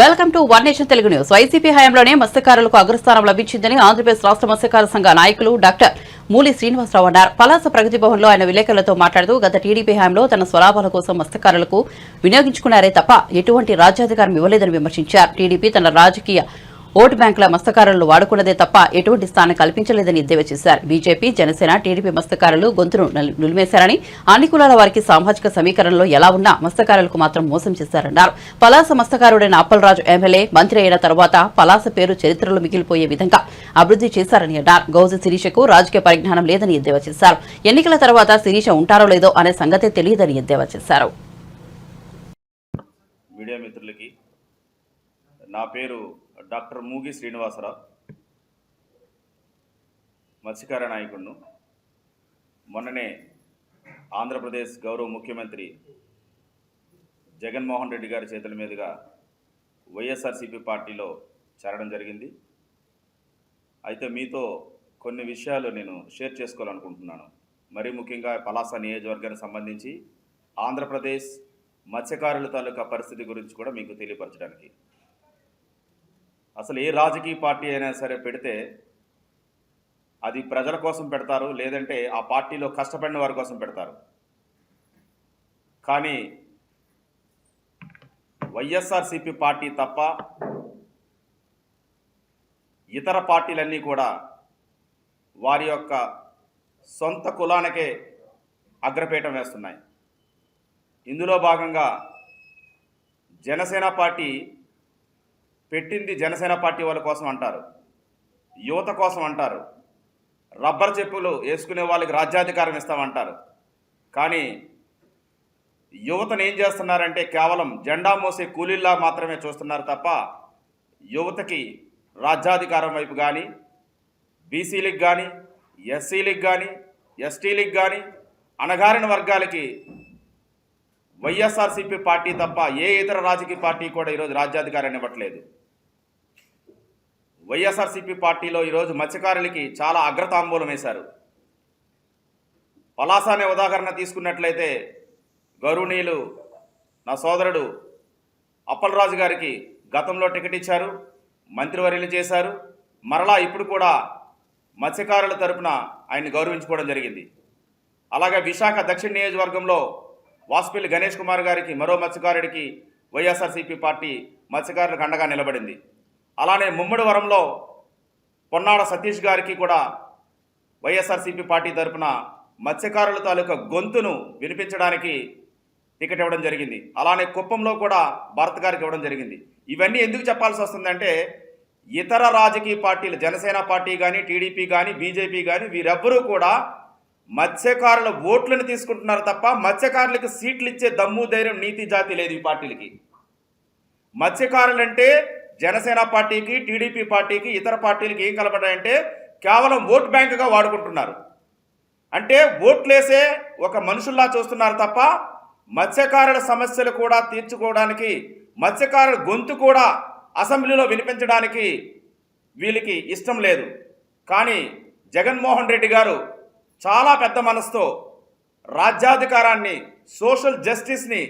Welcome to one nation Telugu news. YCP హయాంలోనే మత్స్యకారులకు అగ్రస్థానం లభించిందని ఆంధ్రప్రదేశ్ రాష్ట్ర మత్స్యకార సంఘ నాయకులు డాక్టర్ మూలి శ్రీనివాసరావు అన్నారు. పలాస ప్రగతి భవన్లో ఆయన విలేకరులతో మాట్లాడుతూ గత టీడీపీ హయాంలో తన స్వలాభాల కోసం మత్స్యకారులకు వినియోగించుకున్నారే తప్ప ఎటువంటి రాజ్యాధికారం ఇవ్వలేదని విమర్శించారు. టీడీపీ తన రాజకీయ ఓటు బ్యాంకుల మస్తకారులను వాడుకున్నదే తప్ప ఎటువంటి స్థానం కల్పించలేదని ఎద్దేవా చేశారు. బీజేపీ జనసేన టీడీపీ మస్తకారులు గొంతును నులిమేశారని అన్ని కులాల వారికి సామాజిక సమీకరణలో ఎలా ఉన్నా మస్తకారులకు మాత్రం మోసం చేశారన్నారు. పలాస మస్తకారుడైన అప్పలరాజు ఎమ్మెల్యే మంత్రి అయిన తర్వాత పలాస పేరు చరిత్రలో మిగిలిపోయే విధంగా అభివృద్ధి చేశారని అన్నారు. గౌజు శిరీషకు రాజకీయ పరిజ్ఞానం లేదని ఎద్దేవా చేశారు. ఎన్నికల తర్వాత శిరీష ఉంటారో లేదో అనే సంగతే తెలియదని ఎద్దేవా చేశారు. మీడియా మిత్రులకి నా పేరు డాక్టర్ మూగి శ్రీనివాసరావు మత్స్యకార నాయకుడును మొన్ననే ఆంధ్రప్రదేశ్ గౌరవ ముఖ్యమంత్రి జగన్మోహన్ రెడ్డి గారి చేతుల మీదుగా వైఎస్ఆర్సీపీ పార్టీలో చేరడం జరిగింది. అయితే మీతో కొన్ని విషయాలు నేను షేర్ చేసుకోవాలనుకుంటున్నాను. మరీ ముఖ్యంగా పలాస నియోజకవర్గానికి సంబంధించి ఆంధ్రప్రదేశ్ మత్స్యకారుల తాలూకా పరిస్థితి గురించి కూడా మీకు తెలియపరచడానికి. అసలు ఏ రాజకీయ పార్టీ అయినా సరే పెడితే అది ప్రజల కోసం పెడతారు లేదంటే ఆ పార్టీలో కష్టపడిన వారి కోసం పెడతారు. కానీ వైఎస్ఆర్సీపీ పార్టీ తప్ప ఇతర పార్టీలన్నీ కూడా వారి యొక్క సొంత కులానికే అగ్రపీఠం వేస్తున్నాయి. ఇందులో భాగంగా జనసేన పార్టీ పెట్టింది జనసేన పార్టీ వాళ్ళ కోసం అంటారు. యువత కోసం అంటారు. రబ్బర్ చెప్పులు వేసుకునే వాళ్ళకి రాజ్యాధికారం ఇస్తామంటారు. కానీ యువతను ఏం చేస్తున్నారంటే కేవలం జెండా మోసే కూలీల్లా మాత్రమే చూస్తున్నారు తప్ప యువతకి రాజ్యాధికారం వైపు కానీ బీసీలకు కానీ ఎస్సీలకు కానీ ఎస్టీలకు కానీ అణగారిన వర్గాలకి వైఎస్ఆర్సీపీ పార్టీ తప్ప ఏ ఇతర రాజకీయ పార్టీ కూడా ఈరోజు రాజ్యాధికారాన్ని ఇవ్వట్లేదు. వైఎస్ఆర్సీపీ పార్టీలో ఈరోజు మత్స్యకారులకి చాలా అగ్రతాంబూలం వేశారు. పలాస అనే ఉదాహరణ తీసుకున్నట్లయితే గౌరవనీయులు నా సోదరుడు అప్పలరాజు గారికి గతంలో టికెట్ ఇచ్చారు మంత్రివర్యులు చేశారు. మరలా ఇప్పుడు కూడా మత్స్యకారుల తరపున ఆయన్ని గౌరవించుకోవడం జరిగింది. అలాగే విశాఖ దక్షిణ నియోజకవర్గంలో వాసుపల్లి గణేష్ కుమార్ గారికి మరో మత్స్యకారుడికి వైఎస్ఆర్సీపీ పార్టీ మత్స్యకారులకు అండగా నిలబడింది. అలానే ముమ్మడి వరంలో పొన్నాడ సతీష్ గారికి కూడా వైఎస్ఆర్సీపీ పార్టీ తరఫున మత్స్యకారుల తాలూకా గొంతును వినిపించడానికి టికెట్ ఇవ్వడం జరిగింది. అలానే కుప్పంలో కూడా భారత్ గారికి ఇవ్వడం జరిగింది. ఇవన్నీ ఎందుకు చెప్పాల్సి వస్తుందంటే ఇతర రాజకీయ పార్టీలు జనసేన పార్టీ కానీ టీడీపీ కానీ బీజేపీ కానీ వీరెవ్వరూ కూడా మత్స్యకారుల ఓట్లను తీసుకుంటున్నారు తప్ప మత్స్యకారులకు సీట్లు ఇచ్చే దమ్ము ధైర్యం నీతి జాతి లేదు ఈ పార్టీలకి. మత్స్యకారులంటే జనసేన పార్టీకి టీడీపీ పార్టీకి ఇతర పార్టీలకి ఏం కలపడాయంటే కేవలం ఓట్ బ్యాంకుగా వాడుకుంటున్నారు. అంటే ఓట్లేసే ఒక మనుషుల్లా చూస్తున్నారు తప్ప మత్స్యకారుల సమస్యలు కూడా తీర్చుకోవడానికి మత్స్యకారుల గొంతు కూడా అసెంబ్లీలో వినిపించడానికి వీళ్ళకి ఇష్టం లేదు. కానీ జగన్మోహన్ రెడ్డి గారు చాలా పెద్ద మనసుతో రాజ్యాధికారాన్ని సోషల్ జస్టిస్ని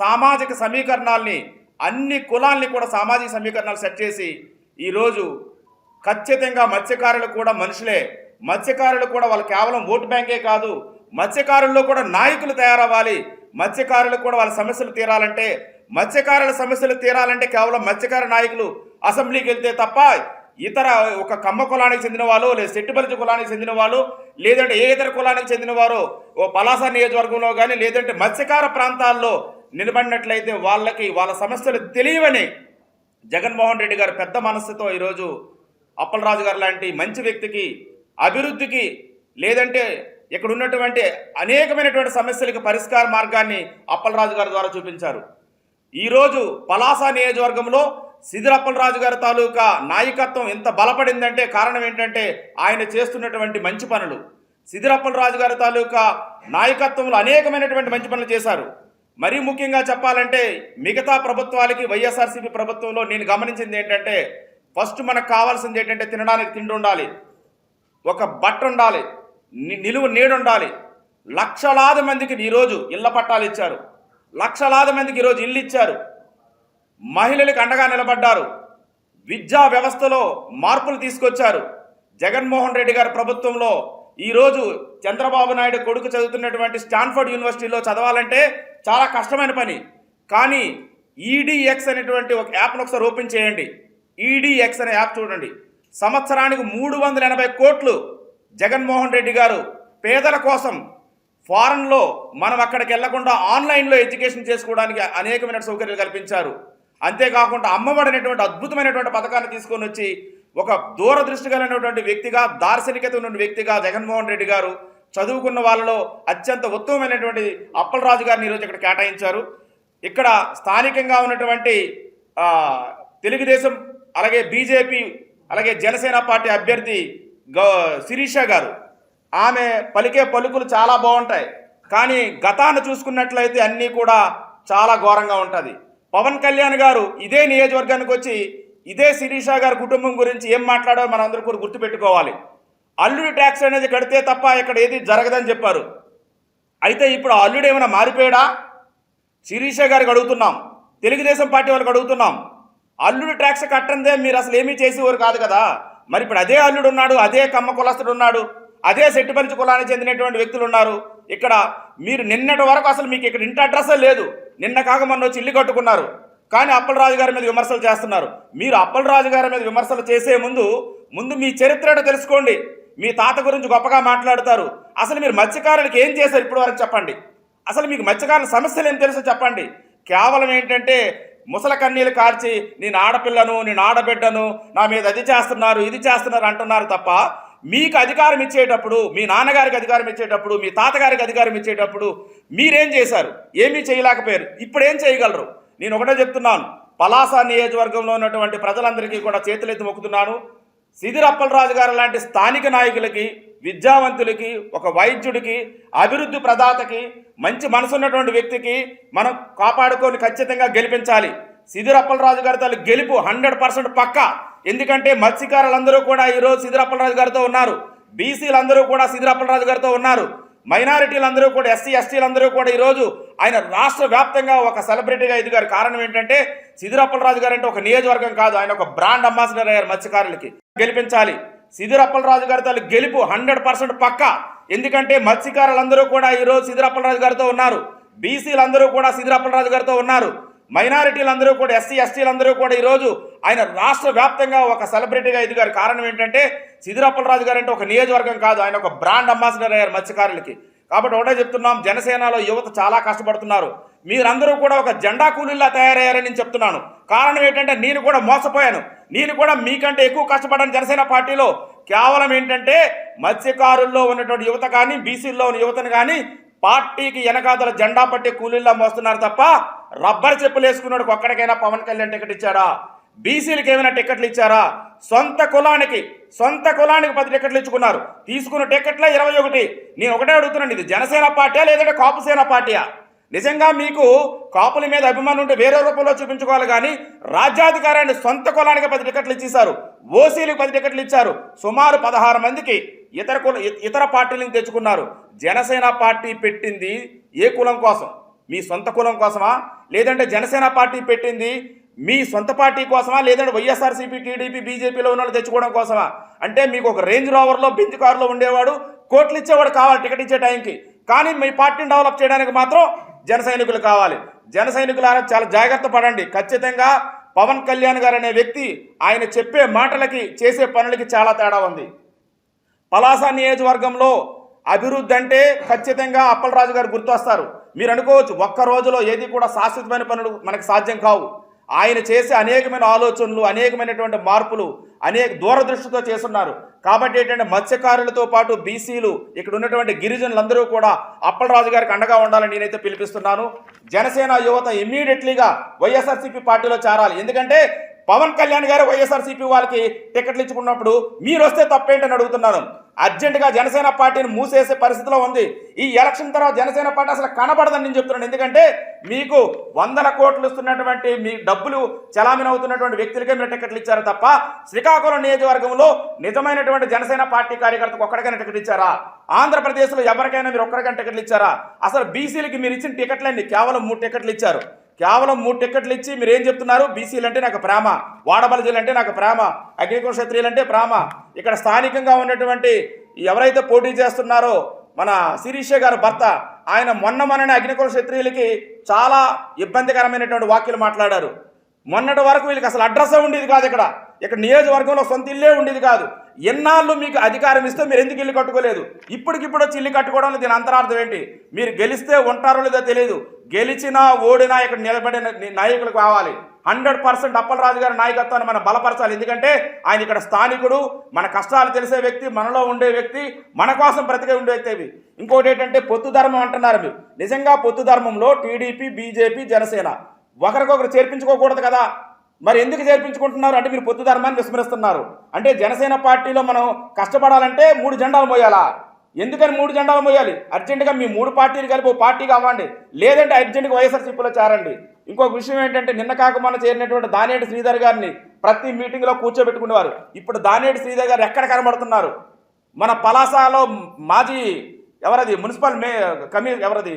సామాజిక సమీకరణాల్ని అన్ని కులాల్ని కూడా సామాజిక సమీకరణాలు సెట్ చేసి ఈరోజు ఖచ్చితంగా మత్స్యకారులు కూడా మనుషులే. మత్స్యకారులు కూడా వాళ్ళు కేవలం ఓటు బ్యాంకే కాదు. మత్స్యకారుల్లో కూడా నాయకులు తయారవ్వాలి. మత్స్యకారులు కూడా వాళ్ళ సమస్యలు తీరాలంటే మత్స్యకారుల సమస్యలు తీరాలంటే కేవలం మత్స్యకార నాయకులు అసెంబ్లీకి వెళ్తే తప్ప ఇతర ఒక కమ్మ కులానికి చెందిన వాళ్ళు లేదా సెట్టుబలిజ కులానికి చెందిన వాళ్ళు లేదంటే ఏ ఇతర కులానికి చెందిన వారు ఓ పలాస నియోజకవర్గంలో కానీ లేదంటే మత్స్యకార ప్రాంతాల్లో నిలబడినట్లయితే వాళ్ళకి వాళ్ళ సమస్యలు తెలియవని జగన్మోహన్ రెడ్డి గారు పెద్ద మనస్సుతో ఈరోజు అప్పలరాజు గారు లాంటి మంచి వ్యక్తికి అభివృద్ధికి లేదంటే ఇక్కడ ఉన్నటువంటి అనేకమైనటువంటి సమస్యలకు పరిష్కార మార్గాన్ని అప్పలరాజు గారి ద్వారా చూపించారు. ఈరోజు పలాస నియోజకవర్గంలో సిదిరప్పలరాజు గారి తాలూకా నాయకత్వం ఎంత బలపడిందంటే కారణం ఏంటంటే ఆయన చేస్తున్నటువంటి మంచి పనులు. సిదిరప్పలరాజు గారి తాలూకా నాయకత్వంలో అనేకమైనటువంటి మంచి పనులు చేశారు. మరీ ముఖ్యంగా చెప్పాలంటే మిగతా ప్రభుత్వాలకి వైఎస్ఆర్సీపీ ప్రభుత్వంలో నేను గమనించింది ఏంటంటే ఫస్ట్ మనకు కావాల్సింది ఏంటంటే తినడానికి తిండి ఉండాలి. ఒక బట్ట ఉండాలి. నిలువు నీడు ఉండాలి. లక్షలాది మందికి ఈరోజు ఇళ్ళ పట్టాలు ఇచ్చారు. లక్షలాది మందికి ఈరోజు ఇల్లు ఇచ్చారు. మహిళలకు అండగా నిలబడ్డారు. విద్యా వ్యవస్థలో మార్పులు తీసుకొచ్చారు. జగన్మోహన్ రెడ్డి గారి ప్రభుత్వంలో ఈరోజు చంద్రబాబు నాయుడు కొడుకు చదువుతున్నటువంటి స్టాన్ఫర్డ్ యూనివర్సిటీలో చదవాలంటే చాలా కష్టమైన పని. కానీ ఈడీఎక్స్ అనేటువంటి ఒక యాప్ను ఒకసారి ఓపెన్ చేయండి. ఈడీఎక్స్ అనే యాప్ చూడండి. సంవత్సరానికి మూడు వందల ఎనభై కోట్లు జగన్మోహన్ రెడ్డి గారు పేదల కోసం ఫారెన్లో మనం అక్కడికి వెళ్ళకుండా ఆన్లైన్లో ఎడ్యుకేషన్ చేసుకోవడానికి అనేకమైన సౌకర్యాలు కల్పించారు. అంతేకాకుండా అమ్మఒడి అనేటువంటి అద్భుతమైనటువంటి పథకాన్ని తీసుకొని వచ్చి ఒక దూరదృష్టి కలిగినటువంటి వ్యక్తిగా దార్శనికత ఉన్న వ్యక్తిగా జగన్మోహన్ రెడ్డి గారు చదువుకున్న వాళ్ళలో అత్యంత ఉత్తమమైనటువంటి అప్పలరాజు గారిని ఈరోజు ఇక్కడ కేటాయించారు. ఇక్కడ స్థానికంగా ఉన్నటువంటి తెలుగుదేశం అలాగే బీజేపీ అలాగే జనసేన పార్టీ అభ్యర్థి శిరీష గారు. ఆమె పలికే పలుకులు చాలా బాగుంటాయి. కానీ గతాన్ని చూసుకున్నట్లయితే అన్నీ కూడా చాలా ఘోరంగా ఉంటుంది. పవన్ కళ్యాణ్ గారు ఇదే నియోజకవర్గానికి వచ్చి ఇదే శిరీష గారి కుటుంబం గురించి ఏం మాట్లాడో మనందరూ కూడా గుర్తుపెట్టుకోవాలి. అల్లుడి ట్యాక్స్ అనేది కడితే తప్ప ఇక్కడ ఏది జరగదని చెప్పారు. అయితే ఇప్పుడు అల్లుడు ఏమైనా మారిపోయాడా? శిరీష గారికి అడుగుతున్నాం. తెలుగుదేశం పార్టీ వాళ్ళకి అడుగుతున్నాం. అల్లుడు ట్యాక్స్ కట్టందే మీరు అసలు ఏమీ చేసేవారు కాదు కదా. మరి ఇప్పుడు అదే అల్లుడు ఉన్నాడు అదే కమ్మ కులస్తుడు ఉన్నాడు అదే సెట్టిపల్లి కులానికి చెందినటువంటి వ్యక్తులు ఉన్నారు. ఇక్కడ మీరు నిన్నటి వరకు అసలు మీకు ఇక్కడ ఇంటి అడ్రస్సే లేదు. నిన్న కాక మొన్న వచ్చి ఇల్లు కట్టుకున్నారు. కానీ అప్పలరాజు గారి మీద విమర్శలు చేస్తున్నారు. మీరు అప్పలరాజు గారి మీద విమర్శలు చేసే ముందు ముందు మీ చరిత్ర తెలుసుకోండి. మీ తాత గురించి గొప్పగా మాట్లాడతారు. అసలు మీరు మత్స్యకారులకు ఏం చేశారు ఇప్పుడు వరకు చెప్పండి. అసలు మీకు మత్స్యకారుల సమస్యలు ఏం తెలుసో చెప్పండి. కేవలం ఏంటంటే ముసల కన్నీలు కార్చి నేను ఆడపిల్లను నేను ఆడబిడ్డను నా మీద అది చేస్తున్నారు ఇది చేస్తున్నారు అంటున్నారు తప్ప మీకు అధికారం ఇచ్చేటప్పుడు మీ నాన్నగారికి అధికారం ఇచ్చేటప్పుడు మీ తాతగారికి అధికారం ఇచ్చేటప్పుడు మీరేం చేశారు? ఏమీ చేయలేకపోయారు. ఇప్పుడు ఏం చేయగలరు? నేను ఒకటే చెప్తున్నాను. పలాస నియోజకవర్గంలో ఉన్నటువంటి ప్రజలందరికీ కూడా చేతులెత్తి మొక్కుతున్నాను. సిదిరప్పలరాజు గారు లాంటి స్థానిక నాయకులకి విద్యావంతులకి ఒక వైద్యుడికి అభివృద్ధి ప్రదాతకి మంచి మనసున్నటువంటి వ్యక్తికి మనం కాపాడుకొని ఖచ్చితంగా గెలిపించాలి. సిదిరప్పలరాజు గారి తల్లి గెలుపు హండ్రెడ్ పర్సెంట్ పక్క. ఎందుకంటే మత్స్యకారులందరూ కూడా ఈరోజు సిదిరప్పలరాజు గారితో ఉన్నారు. బీసీలందరూ కూడా సిదిరప్పలరాజు గారితో ఉన్నారు. మైనారిటీలందరూ కూడా ఎస్సీ ఎస్టీలందరూ కూడా ఈరోజు ఆయన రాష్ట్ర వ్యాప్తంగా ఒక సెలబ్రిటీగా ఎదిగారు. కారణం ఏంటంటే సిదిరప్పలరాజు గారు అంటే ఒక నియోజకవర్గం కాదు. ఆయన ఒక బ్రాండ్ అంబాసిడర్ అయ్యారు మత్స్యకారులకి. గెలిపించాలి. సిదిరప్పలరాజు గారి గెలుపు హండ్రెడ్ పర్సెంట్ పక్క. ఎందుకంటే మత్స్యకారులందరూ కూడా ఈరోజు సిదిరప్పలరాజు గారితో ఉన్నారు. బీసీలందరూ కూడా సిదిరప్పలరాజు గారితో ఉన్నారు. మైనారిటీలందరూ కూడా ఎస్సీ ఎస్టీలందరూ కూడా ఈరోజు ఆయన రాష్ట్ర వ్యాప్తంగా ఒక సెలబ్రిటీగా ఎదిగారు. కారణం ఏంటంటే సిదిరప్పలరాజు గారు అంటే ఒక నియోజకవర్గం కాదు. ఆయన ఒక బ్రాండ్ అంబాసిడర్ అయ్యారు మత్స్యకారులకి. కాబట్టి ఒకటే చెప్తున్నాం జనసేనలో యువత చాలా కష్టపడుతున్నారు. మీరందరూ కూడా ఒక జెండా కూలీలా తయారయ్యారని నేను చెప్తున్నాను. కారణం ఏంటంటే నేను కూడా మోసపోయాను. నేను కూడా మీకంటే ఎక్కువ కష్టపడ్డాను జనసేన పార్టీలో కేవలం ఏంటంటే మత్స్యకారుల్లో ఉన్నటువంటి యువత కానీ బీసీల్లో ఉన్న యువతను కానీ పార్టీకి వెనకాదల జెండా పట్టే కూలీల్లా మోస్తున్నారు తప్ప రబ్బర్ చెప్పులు వేసుకున్నాడు ఒక్కడికైనా పవన్ కళ్యాణ్ టికెట్ ఇచ్చాడా? బీసీలకు ఏమైనా టికెట్లు ఇచ్చారా? సొంత కులానికి సొంత కులానికి పది టికెట్లు ఇచ్చుకున్నారు. తీసుకున్న టికెట్లే ఇరవై ఒకటి. నేను ఒకటే అడుగుతున్నాను ఇది జనసేన పార్టీయా లేదంటే కాపుసేన పార్టీయా? నిజంగా మీకు కాపుల మీద అభిమానం ఉంటే వేరే రూపంలో చూపించుకోవాలి కానీ రాజ్యాధికారాన్ని సొంత కులానికి పది టికెట్లు ఇచ్చేశారు. ఓసీలకు పది టికెట్లు ఇచ్చారు. సుమారు పదహారు మందికి ఇతర కుల ఇతర పార్టీలను తెచ్చుకున్నారు. జనసేన పార్టీ పెట్టింది ఏ కులం కోసం? మీ సొంత కులం కోసమా? లేదంటే జనసేన పార్టీ పెట్టింది మీ సొంత పార్టీ కోసమా? లేదంటే వైఎస్ఆర్సీపీ టీడీపీ బీజేపీలో ఉన్న వాళ్ళు తెచ్చుకోవడం కోసమా? అంటే మీకు ఒక రేంజ్ రోవర్లో బెంచ్ కారులో ఉండేవాడు కోట్లు ఇచ్చేవాడు కావాలి టికెట్ ఇచ్చే టైంకి. కానీ మీ పార్టీని డెవలప్ చేయడానికి మాత్రం జన సైనికులు కావాలి. జన సైనికులారా చాలా జాగ్రత్త పడండి. ఖచ్చితంగా పవన్ కళ్యాణ్ గారు అనే వ్యక్తి ఆయన చెప్పే మాటలకి చేసే పనులకి చాలా తేడా ఉంది. పలాస నియోజకవర్గంలో అభివృద్ధి అంటే ఖచ్చితంగా అప్పలరాజు గారు గుర్తొస్తారు. మీరు అనుకోవచ్చు ఒక్క రోజులో ఏది కూడా శాశ్వతమైన పనులు మనకు సాధ్యం కావు. ఆయన చేసే అనేకమైన ఆలోచనలు అనేకమైనటువంటి మార్పులు అనేక దూరదృష్టితో చేస్తున్నారు. కాబట్టి ఏంటంటే మత్స్యకారులతో పాటు బీసీలు ఇక్కడ ఉన్నటువంటి గిరిజనులందరూ కూడా అప్పలరాజు గారికి అండగా ఉండాలని నేనైతే పిలిపిస్తున్నాను. జనసేన యువత ఇమ్మీడియట్లీగా వైఎస్ఆర్సీపీ పార్టీలో చేరాలి. ఎందుకంటే పవన్ కళ్యాణ్ గారు వైఎస్ఆర్సీపీ వాళ్ళకి టికెట్లు ఇచ్చుకున్నప్పుడు మీరు వస్తే తప్పేంటని అడుగుతున్నాను. అర్జెంటుగా జనసేన పార్టీని మూసేసే పరిస్థితిలో ఉంది. ఈ ఎలక్షన్ తర్వాత జనసేన పార్టీ అసలు కనబడదని నేను చెప్తున్నాను. ఎందుకంటే మీకు వందల కోట్లు ఇస్తున్నటువంటి మీ డబ్బులు చలామణి అవుతున్నటువంటి వ్యక్తులకే మీరు టికెట్లు ఇచ్చారు తప్ప శ్రీకాకుళం నియోజకవర్గంలో నిజమైనటువంటి జనసేన పార్టీ కార్యకర్తకు ఒక్కడికైనా టికెట్ ఇచ్చారా? ఆంధ్రప్రదేశ్లో ఎవరికైనా మీరు ఒక్కడికైనా టికెట్లు ఇచ్చారా? అసలు బీసీలకి మీరు ఇచ్చిన టికెట్లన్నీ కేవలం మూడు టికెట్లు ఇచ్చారు. కేవలం మూడు టికెట్లు ఇచ్చి మీరు ఏం చెప్తున్నారు? బీసీలు అంటే నాకు ప్రేమ. వాడబలజీలు అంటే నాకు ప్రేమ. అగ్నికుల క్షత్రియులు అంటే ప్రేమ. ఇక్కడ స్థానికంగా ఉన్నటువంటి ఎవరైతే పోటీ చేస్తున్నారో మన శిరీష గారు భర్త ఆయన మొన్న మొన్ననే అగ్నికుల క్షత్రియులకి చాలా ఇబ్బందికరమైనటువంటి వాక్యలు మాట్లాడారు. మొన్నటి వరకు వీళ్ళకి అసలు అడ్రస్ ఉండేది కాదు ఇక్కడ. ఇక్కడ నియోజకవర్గంలో సొంత ఇల్లే ఉండేది కాదు. ఎన్నాళ్ళు మీకు అధికారం ఇస్తే మీరు ఎందుకు ఇల్లు కట్టుకోలేదు? ఇప్పటికిప్పుడు వచ్చి ఇల్లు కట్టుకోవడంలో దీని అంతరార్థం ఏంటి? మీరు గెలిస్తే ఉంటారో లేదో తెలియదు గెలిచినా ఓడినా ఇక్కడ నిలబడిన నాయకులు కావాలి. హండ్రెడ్ పర్సెంట్ అప్పలరాజు గారి నాయకత్వాన్ని మనం బలపరచాలి. ఎందుకంటే ఆయన ఇక్కడ స్థానికుడు మన కష్టాలు తెలిసే వ్యక్తి మనలో ఉండే వ్యక్తి మన కోసం బ్రతికే ఉండే వ్యక్తి అవి. ఇంకోటి ఏంటంటే పొత్తు ధర్మం అంటున్నారు మీరు. నిజంగా పొత్తు ధర్మంలో టీడీపీ బీజేపీ జనసేన ఒకరికొకరు చేర్పించుకోకూడదు కదా. మరి ఎందుకు చేర్పించుకుంటున్నారు? అంటే మీరు పొత్తు ధర్మాన్ని విస్మరిస్తున్నారు. అంటే జనసేన పార్టీలో మనం కష్టపడాలంటే మూడు జెండాలు మోయాలా? ఎందుకని మూడు జెండాలు మోయాలి? అర్జెంటుగా మీ మూడు పార్టీలు కలిపి ఓ పార్టీ కావండి. లేదంటే అర్జెంటుగా వైఎస్ఆర్సీపీలో చేరండి. ఇంకొక విషయం ఏంటంటే నిన్న కాక మొన్న చేరినటువంటి దానేటి శ్రీధర్ గారిని ప్రతి మీటింగ్లో కూర్చోబెట్టుకునేవారు. ఇప్పుడు దానేటి శ్రీధర్ గారు ఎక్కడ కనబడుతున్నారు? మన పలాసలో మాజీ ఎవరది? మున్సిపల్ మే కమి ఎవరది?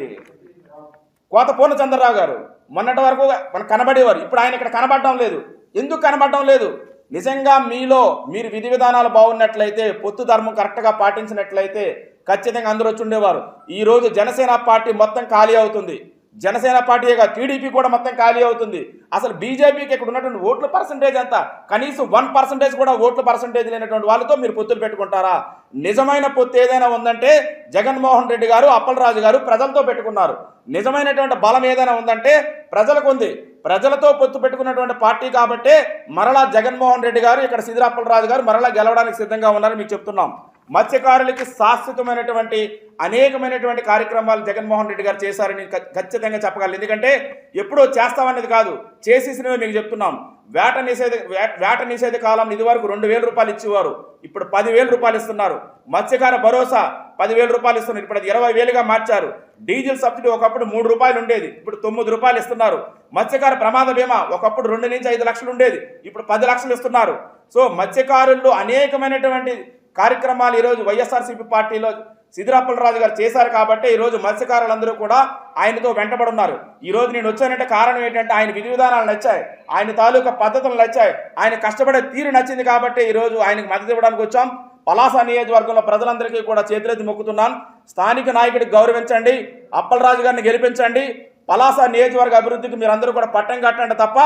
కోత పూర్ణచంద్రరావు గారు. మొన్నటి వరకు మనకు కనబడేవారు. ఇప్పుడు ఆయన ఇక్కడ కనబడడం లేదు. ఎందుకు కనబడడం లేదు? నిజంగా మీలో మీరు విధి విధానాలు బాగున్నట్లయితే పొత్తు ధర్మం కరెక్ట్గా పాటించినట్లయితే ఖచ్చితంగా అందరూ వచ్చి ఉండేవారు. ఈరోజు జనసేన పార్టీ మొత్తం ఖాళీ అవుతుంది. జనసేన పార్టీగా టీడీపీ కూడా మొత్తం ఖాళీ అవుతుంది. అసలు బీజేపీకి ఇక్కడ ఉన్నటువంటి ఓట్ల పర్సంటేజ్ ఎంత? కనీసం వన్ పర్సంటేజ్ కూడా ఓట్ల పర్సంటేజ్ లేనటువంటి వాళ్ళతో మీరు పొత్తులు పెట్టుకుంటారా? నిజమైన పొత్తు ఏదైనా ఉందంటే జగన్మోహన్ రెడ్డి గారు అప్పలరాజు గారు ప్రజలతో పెట్టుకున్నారు. నిజమైనటువంటి బలం ఏదైనా ఉందంటే ప్రజలకు ఉంది. ప్రజలతో పొత్తు పెట్టుకున్నటువంటి పార్టీ కాబట్టే మరలా జగన్మోహన్ రెడ్డి గారు ఇక్కడ సిద్ధిరాప్పలరాజు గారు మరలా గెలవడానికి సిద్ధంగా ఉన్నారని మీకు చెప్తున్నాం. మత్స్యకారులకి శాశ్వతమైనటువంటి అనేకమైనటువంటి కార్యక్రమాలు జగన్మోహన్ రెడ్డి గారు చేశారని ఖచ్చితంగా చెప్పగలను. ఎందుకంటే ఎప్పుడో చేస్తామనేది కాదు చేసేసినవి మీకు చెప్తున్నాం. వేట నిషేధ వేట నిషేధ కాలంలో ఇది వరకు రెండు వేల రూపాయలు ఇచ్చేవారు. ఇప్పుడు పదివేల రూపాయలు ఇస్తున్నారు. మత్స్యకార భరోసా పదివేల రూపాయలు ఇస్తున్నారు. ఇప్పుడు అది ఇరవై వేలుగా మార్చారు. డీజిల్ సబ్సిడీ ఒకప్పుడు మూడు రూపాయలు ఉండేది. ఇప్పుడు తొమ్మిది రూపాయలు ఇస్తున్నారు. మత్స్యకార ప్రమాద బీమా ఒకప్పుడు రెండు నుంచి ఐదు లక్షలు ఉండేది. ఇప్పుడు పది లక్షలు ఇస్తున్నారు. సో మత్స్యకారుల్లో అనేకమైనటువంటి కార్యక్రమాలు ఈరోజు వైఎస్ఆర్సీపీ పార్టీలో సిద్ధిరాప్పలరాజు గారు చేశారు కాబట్టి ఈరోజు మత్స్యకారులందరూ కూడా ఆయనతో వెంటబడున్నారు. ఈరోజు నేను వచ్చానంటే కారణం ఏంటంటే ఆయన విధి విధానాలు నచ్చాయి ఆయన తాలూకా పద్ధతులు నచ్చాయి ఆయన కష్టపడే తీరు నచ్చింది కాబట్టి ఈరోజు ఆయనకు మద్దతు ఇవ్వడానికి వచ్చాం. పలాస నియోజకవర్గంలో ప్రజలందరికీ కూడా చేతులెత్తి మొక్కుతున్నాను స్థానిక నాయకుడికి గౌరవించండి అప్పలరాజు గారిని గెలిపించండి. పలాస నియోజకవర్గ అభివృద్ధికి మీరందరూ కూడా పట్టం కట్టండి తప్ప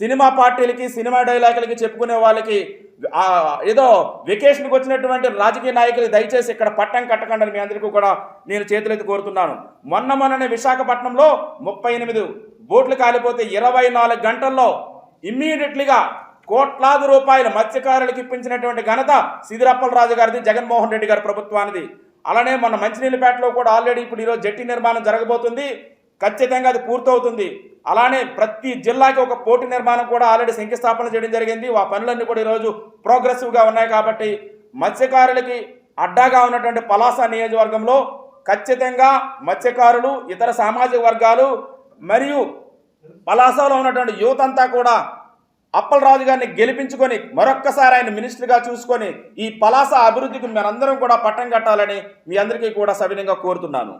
సినిమా పార్టీలకి సినిమా డైలాగులకి చెప్పుకునే వాళ్ళకి ఏదో వెకేషన్కి వచ్చినటువంటి రాజకీయ నాయకులు దయచేసి ఇక్కడ పట్టం కట్టకండి మీ అందరికీ కూడా నేను చేతులెత్తి కోరుతున్నాను. మొన్న మొన్ననే విశాఖపట్నంలో ముప్పై ఎనిమిది బోట్లు కాలిపోతే ఇరవై నాలుగు గంటల్లో ఇమ్మీడియట్లీగా కోట్లాది రూపాయలు మత్స్యకారులకు ఇప్పించినటువంటి ఘనత సిదిరప్పలరాజు గారిది జగన్మోహన్ రెడ్డి గారి ప్రభుత్వానిది. అలానే మన మంచినీళ్ళపేటలో కూడా ఆల్రెడీ ఇప్పుడు ఈరోజు జట్టి నిర్మాణం జరగబోతుంది. ఖచ్చితంగా అది పూర్తవుతుంది. అలానే ప్రతి జిల్లాకి ఒక పోటీ నిర్మాణం కూడా ఆల్రెడీ శంకుస్థాపన చేయడం జరిగింది. ఆ పనులన్నీ కూడా ఈరోజు ప్రోగ్రెసివ్గా ఉన్నాయి కాబట్టి మత్స్యకారులకి అడ్డాగా ఉన్నటువంటి పలాస నియోజకవర్గంలో ఖచ్చితంగా మత్స్యకారులు ఇతర సామాజిక వర్గాలు మరియు పలాసలో ఉన్నటువంటి యువతంతా కూడా అప్పలరాజు గారిని గెలిపించుకొని మరొక్కసారి ఆయన మినిస్టర్గా చూసుకొని ఈ పలాస అభివృద్ధికి మనందరం కూడా పట్టం కట్టాలని మీ అందరికీ కూడా సవినయంగా కోరుతున్నాను.